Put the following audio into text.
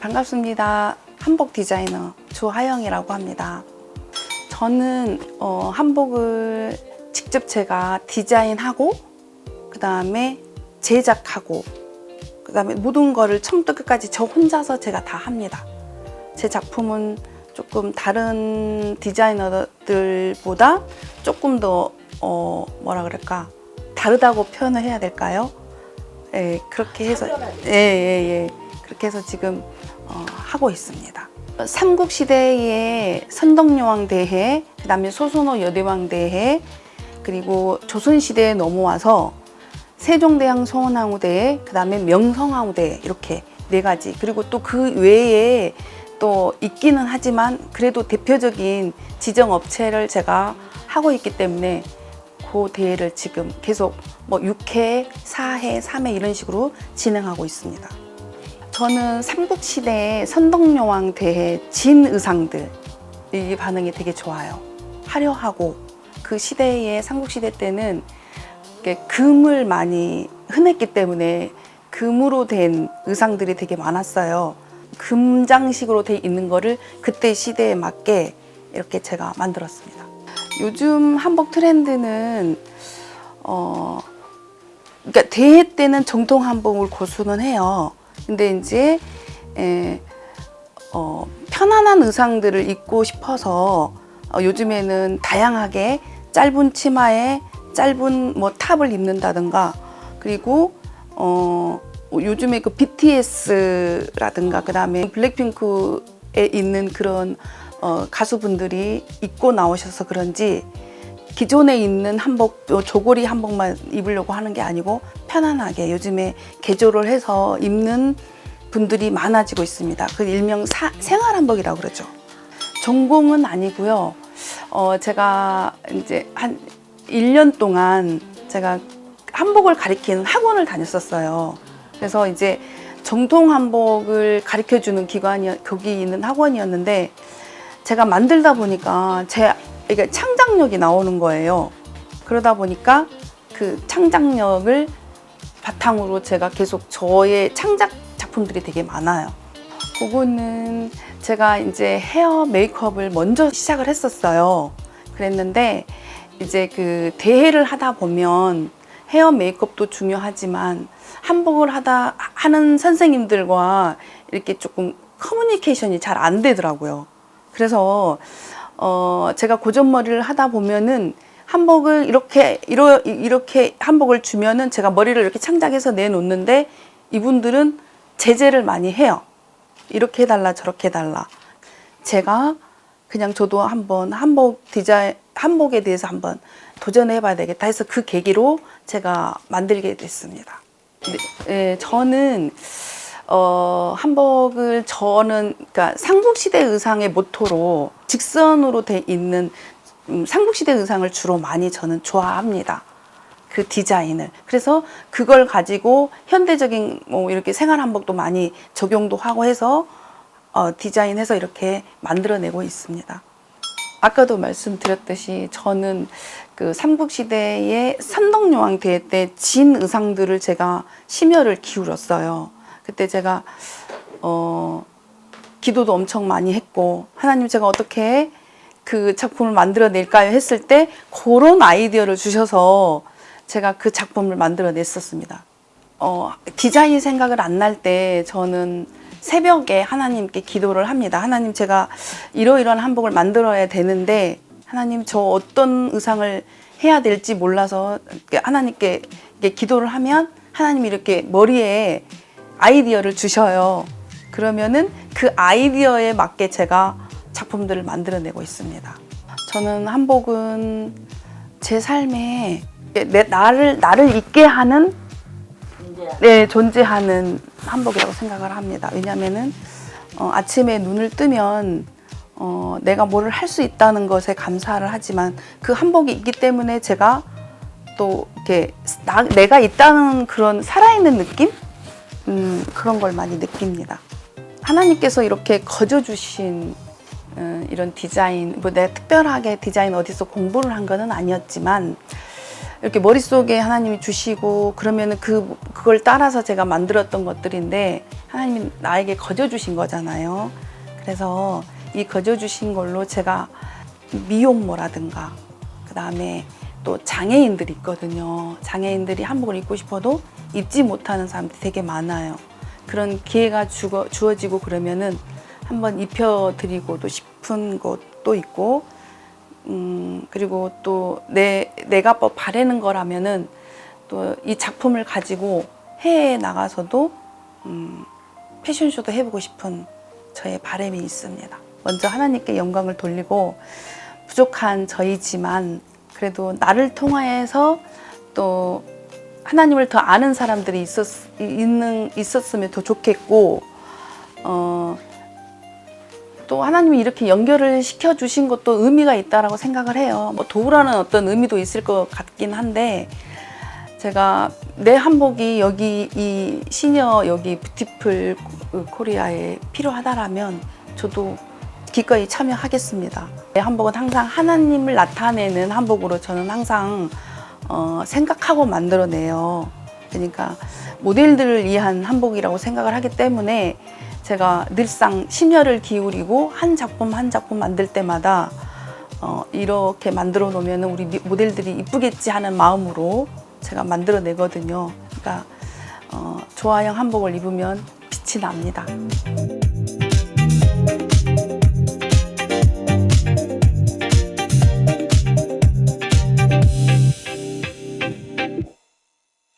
반갑습니다. 한복 디자이너 조하영이라고 합니다. 저는 어, 한복을 직접 제가 디자인하고 그 다음에 제작하고 그 다음에 모든 거를 처음부터 끝까지 저 혼자서 제가 다 합니다. 제 작품은 조금 다른 디자이너들보다 조금 더 어, 뭐라 그럴까 다르다고 표현을 해야 될까요? 예, 그렇게 해서 예, 예, 예. 그렇게 해서 지금 어, 하고 있습니다. 삼국 시대의 선덕여왕 대해, 그다음에 소선호 여대왕 대해, 그리고 조선 시대에 넘어와서 세종대왕 성원왕후 대해, 그다음에 명성왕후 대해 이렇게 네 가지. 그리고 또 그 외에 또 있기는 하지만 그래도 대표적인 지정 업체를 제가 하고 있기 때문에 그 대회를 지금 계속 뭐 6회, 4회, 3회 이런 식으로 진행하고 있습니다. 저는 삼국시대 선덕여왕 대회 진 의상들 이 반응이 되게 좋아요. 화려하고 그 시대의 삼국시대 때는 금을 많이 흔했기 때문에 금으로 된 의상들이 되게 많았어요. 금장식으로 돼 있는 거를 그때 시대에 맞게 이렇게 제가 만들었습니다. 요즘 한복 트렌드는 어 그러니까 대회 때는 정통 한복을 고수는 해요. 근데 이제 에, 어, 편안한 의상들을 입고 싶어서 어, 요즘에는 다양하게 짧은 치마에 짧은 뭐 탑을 입는다든가 그리고 어, 요즘에 그 BTS라든가 그다음에 블랙핑크에 있는 그런 어, 가수분들이 입고 나오셔서 그런지 기존에 있는 한복, 요 조고리 한복만 입으려고 하는 게 아니고 편안하게 요즘에 개조를 해서 입는 분들이 많아지고 있습니다. 그 일명 사- 생활 한복이라고 그러죠. 전공은 아니고요. 어, 제가 이제 한 1년 동안 제가 한복을 가리키는 학원을 다녔었어요. 그래서 이제 정통 한복을 가르쳐 주는 기관이 거기 있는 학원이었는데 제가 만들다 보니까 제 이게 창작력이 나오는 거예요. 그러다 보니까 그 창작력을 바탕으로 제가 계속 저의 창작 작품들이 되게 많아요. 그거는 제가 이제 헤어 메이크업을 먼저 시작을 했었어요. 그랬는데 이제 그 대회를 하다 보면 헤어 메이크업도 중요하지만 한복을 하다 하는 선생님들과 이렇게 조금 커뮤니케이션이 잘 안 되더라고요. 그래서 어 제가 고전머리를 하다 보면은 한복을 이렇게 이러, 이렇게 한복을 주면은 제가 머리를 이렇게 창작해서 내놓는데 이분들은 제재를 많이 해요. 이렇게 해달라 저렇게 해달라. 제가 그냥 저도 한번 한복 디자인 한복에 대해서 한번 도전해봐야 되겠다 해서 그 계기로 제가 만들게 됐습니다. 네, 예, 저는 어, 한복을 저는 그러니까 삼국시대 의상의 모토로 직선으로 돼 있는 음, 삼국시대 의상을 주로 많이 저는 좋아합니다. 그 디자인을. 그래서 그걸 가지고 현대적인 뭐 이렇게 생활 한복도 많이 적용도 하고 해서 어, 디자인해서 이렇게 만들어내고 있습니다. 아까도 말씀드렸듯이 저는 그 삼국시대의 선덕여왕 대회 때 진 의상들을 제가 심혈을 기울였어요. 그때 제가 어 기도도 엄청 많이 했고 하나님 제가 어떻게 그 작품을 만들어낼까요 했을 때 그런 아이디어를 주셔서 제가 그 작품을 만들어냈었습니다. 어, 디자인 생각을 안 날 때 저는 새벽에 하나님께 기도를 합니다. 하나님 제가 이러이러한 한복을 만들어야 되는데 하나님 저 어떤 의상을 해야 될지 몰라서 하나님께 기도를 하면 하나님이 이렇게 머리에 아이디어를 주셔요. 그러면은 그 아이디어에 맞게 제가 작품들을 만들어내고 있습니다. 저는 한복은 제 삶에 내, 나를 나를 있게 하는 네, 존재하는 한복이라고 생각을 합니다. 왜냐면은 어, 아침에 눈을 뜨면 어, 내가 뭐를 할 수 있다는 것에 감사를 하지만 그 한복이 있기 때문에 제가 또 이렇게 나, 내가 있다는 그런 살아있는 느낌? 음, 그런 걸 많이 느낍니다. 하나님께서 이렇게 거저 주신 어, 이런 디자인, 뭐 내가 특별하게 디자인 어디서 공부를 한 거는 아니었지만 이렇게 머릿속에 하나님이 주시고 그러면은 그 그걸 따라서 제가 만들었던 것들인데 하나님이 나에게 거저 주신 거잖아요. 그래서 이 거저 주신 걸로 제가 미혼모라든가 그 다음에 또 장애인들이 있거든요. 장애인들이 한복을 입고 싶어도 입지 못하는 사람들이 되게 많아요. 그런 기회가 주거, 주어지고 그러면은 한번 입혀드리고도 싶은 것도 있고, 음, 그리고 또 내, 내가 뭐 바라는 거라면은 또 이 작품을 가지고 해외에 나가서도 음, 패션쇼도 해보고 싶은 저의 바람이 있습니다. 먼저 하나님께 영광을 돌리고 부족한 저이지만 그래도 나를 통하여서 또 하나님을 더 아는 사람들이 있었, 있는, 있었으면 더 좋겠고, 어, 또 하나님이 이렇게 연결을 시켜 주신 것도 의미가 있다라고 생각을 해요. 뭐 도우라는 어떤 의미도 있을 것 같긴 한데, 제가 내 한복이 여기 이 시니어 여기 뷰티풀 코리아에 필요하다라면 저도 기꺼이 참여하겠습니다. 내 한복은 항상 하나님을 나타내는 한복으로 저는 항상 어, 생각하고 만들어내요. 그러니까 모델들을 위한 한복이라고 생각을 하기 때문에 제가 늘상 심혈을 기울이고 한 작품 한 작품 만들 때마다 어, 이렇게 만들어 놓으면 우리 미- 모델들이 이쁘겠지 하는 마음으로 제가 만들어 내거든요. 그러니까 어, 조화형 한복을 입으면 빛이 납니다.